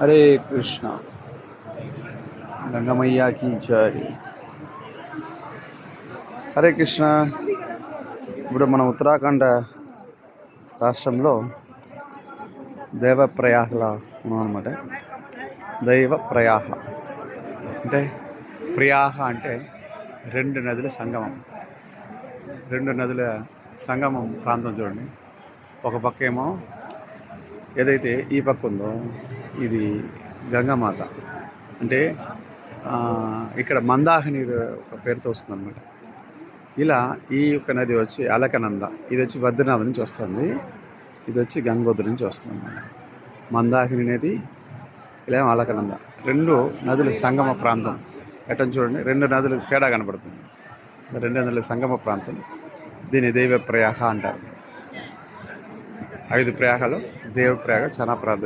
హరే కృష్ణ. గంగమయ్యాకి జై. హరే కృష్ణ. ఇప్పుడు మన ఉత్తరాఖండ్ రాష్ట్రంలో దేవప్రయాగలో ఉన్నాం అనమాట దైవ ప్రయాహ అంటే ప్రయాహ అంటే రెండు నదుల సంగమం. రెండు నదుల సంగమం ప్రాంతం చూడండి. ఒక పక్క ఏమో ఏదైతే ఈ పక్క ఉందో ఇది గంగామాత. అంటే ఇక్కడ మందాహిని ఒక పేరుతో వస్తుంది అనమాట ఇలా ఈ యొక్క నది వచ్చి అలకనంద. ఇది వచ్చి బద్రీనాథ్ నుంచి వస్తుంది. ఇది వచ్చి గంగోత్రి నుంచి వస్తుంది. అన్నమాట మందాహిని నది ఇలా ఏమో అలకనంద. రెండు నదుల సంగమ ప్రాంతం. ఎట్టని చూడండి. రెండు నదులు తేడా కనపడుతుంది. రెండు నదుల సంగమ ప్రాంతం. దీన్ని దైవ ప్రయాహ అంటారు. ఐదు ప్రయాగాలు దేవ ప్రయాగ చాలా ప్రాంతం